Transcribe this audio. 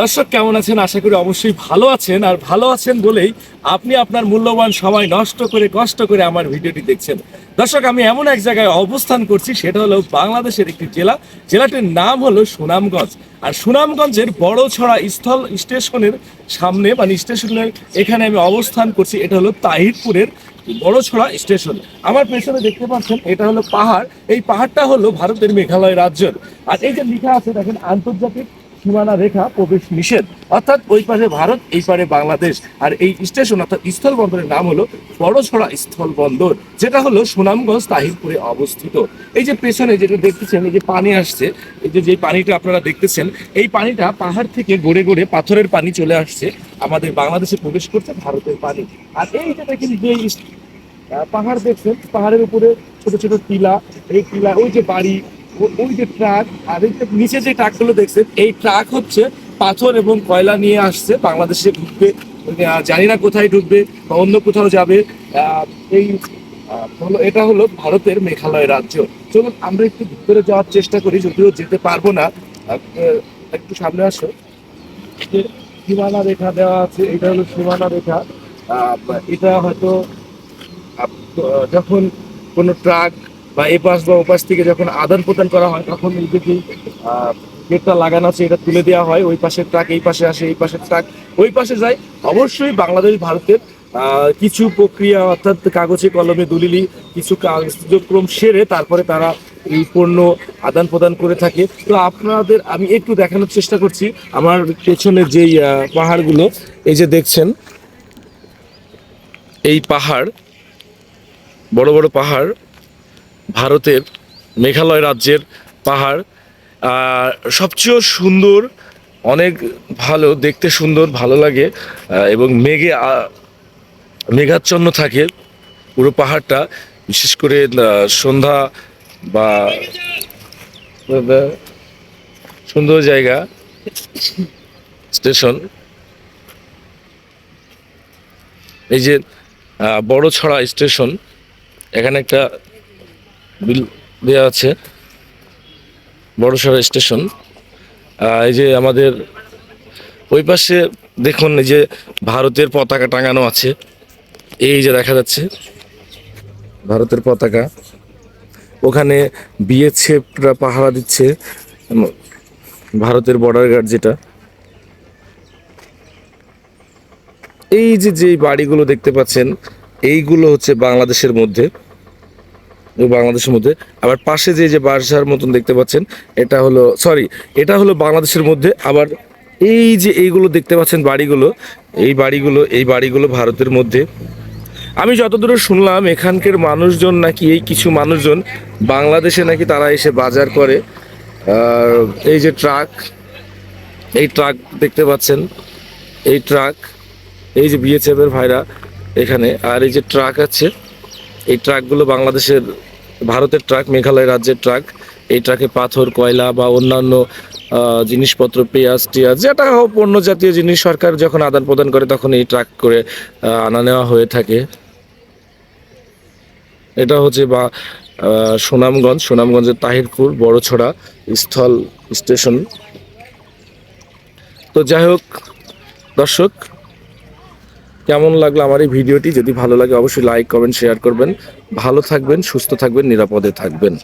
দর্শক, কেমন আছেন? আশা করি অবশ্যই ভালো আছেন। আর ভালো আছেন বলেই আপনি আপনার মূল্যবান সময় নষ্ট করে, কষ্ট করে আমার ভিডিওটি দেখছেন। দর্শক, আমি এমন এক জায়গায় অবস্থান করছি, সেটা হলো বাংলাদেশের একটি জেলা। জেলাটির নাম হলো সুনামগঞ্জ। আর সুনামগঞ্জের বড় ছড়া স্থল স্টেশনের সামনে মানে স্টেশনের এখানে আমি অবস্থান করছি, এটা হলো তাহিরপুরের বড়ছড়া স্টেশন। আমার পেছনে দেখতে পাচ্ছেন, এটা হলো পাহাড়। এই পাহাড়টা হলো ভারতের মেঘালয় রাজ্যের। আর এই যে লেখা আছে, দেখেন, আন্তর্জাতিক সীমানা রেখা প্রবেশ নিষেধ। অর্থাৎ ওই পাশে ভারত, এই পারে বাংলাদেশ। আর এই স্টেশন, অর্থাৎ স্থল বন্দরের নাম হলো বড়ছড়া স্থল বন্দর যেটা হলো সুনামগঞ্জ, তাহিরপুরে অবস্থিত। এই যে পেছনে যেটা দেখতেছেন, এই যে পানি আসছে, এই যে যে পানিটা আপনারা দেখতেছেন, এই পানিটা পাহাড় থেকে গড়ে গড়ে পাথরের পানি চলে আসছে। আমাদের বাংলাদেশে প্রবেশ করছে ভারতের পানি। আর এই যে দেখেন, যে পাহাড় দেখছেন, পাহাড়ের উপরে ছোট ছোট টিলা, এই টিলা, ওই যে বাড়ি ওই যে ট্রাক, আর যে নিচে যে ট্রাকগুলো দেখছেন, এই ট্রাক হচ্ছে পাথর এবং কয়লা নিয়ে আসছে, বাংলাদেশে ঢুকবে। জানি না কোথায় ঢুকবে বা অন্য কোথাও যাবে। এই হলো, এটা হলো ভারতের মেঘালয় রাজ্য। চলুন, আমরা একটু ভিতরে যাওয়ার চেষ্টা করি, যদিও যেতে পারব না। একটু সামনে আসো। যে সীমানা রেখা দেওয়া আছে, এটা হলো সীমানা রেখা। এটা হয়তো যখন কোনো ট্রাক বা এ পাশ বা ও পাশ থেকে যখন আদান প্রদান করা হয় তখন এই যে, গেটটা লাগানো আছে এটা তুলে দেওয়া হয়। ওই পাশের ট্রাক এই পাশে আসে এই পাশের ট্রাক ওই পাশে যায়। অবশ্যই বাংলাদেশ ভারতের কিছু প্রক্রিয়া অর্থাৎ কাগজে কলমে দলিলি কিছু কার্যক্রম সেরে তারপরে তারা এই পণ্য আদান প্রদান করে থাকে। তো আপনাদের আমি একটু দেখানোর চেষ্টা করছি। আমার পেছনে যেই পাহাড়গুলো এই যে দেখছেন এই পাহাড় বড় বড় পাহাড় ভারতের মেঘালয় রাজ্যের পাহাড়। আর সবচেয়ে সুন্দর, অনেক ভালো, দেখতে সুন্দর, ভালো লাগে এবং মেঘে মেঘাচ্ছন্ন থাকে পুরো পাহাড়টা। বিশেষ করে সন্ধ্যা বা সুন্দর জায়গা, স্টেশন। এই যে বড় ছড়া স্টেশন, এখানে একটা বিল দেওয়া আছে বড় ছড়া স্টেশন এই যে আমাদের ওই পাশে দেখুন, এই যে ভারতের পতাকা টাঙানো আছে। এই যে দেখা যাচ্ছে, ভারতের পতাকা। ওখানে বিএসএফরা পাহারা দিচ্ছে ভারতের বর্ডার গার্ড যেটা। এই যে যে বাড়িগুলো দেখতে পাচ্ছেন, এইগুলো হচ্ছে বাংলাদেশের মধ্যে। বাংলাদেশের মধ্যে। আবার পাশে যে যে বাসার মতন দেখতে পাচ্ছেন, এটা হলো সরি এটা হলো বাংলাদেশের মধ্যে। আবার এই যে এইগুলো দেখতে পাচ্ছেন বাড়িগুলো, এই বাড়িগুলো এই বাড়িগুলো ভারতের মধ্যে। আমি যতদূর শুনলাম, এখানকার মানুষজন নাকি, এই কিছু মানুষজন বাংলাদেশে নাকি তারা এসে বাজার করে। এই যে ট্রাক, এই ট্রাক দেখতে পাচ্ছেন, এই ট্রাক, এই যে বিএসএফ এর ভাইরা এখানে। আর এই যে ট্রাক আছে, এই ট্রাকগুলো বাংলাদেশের ভারতের ট্রাক, মেঘালয় রাজ্যের ট্রাক, এই ট্রাকে পাথর, কয়লা বা অন্যান্য জিনিসপত্র, পেঁয়াজ, টিয়াজ, যেটা হোক পণ্য জাতীয় জিনিস সরকার যখন আদান প্রদান করে, তখন এই ট্রাক করে আনা নেওয়া হয়ে থাকে। এটা হচ্ছে বা সুনামগঞ্জ, সুনামগঞ্জের তাহিরপুর, বড়ছড়া স্থল স্টেশন। তো যাই হোক, দর্শক কেমন লাগল আমার এই ভিডিওটি? যদি ভালো লাগে, অবশ্যই লাইক কমেন্ট শেয়ার করবেন। ভালো থাকবেন, সুস্থ থাকবেন, নিরাপদে থাকবেন।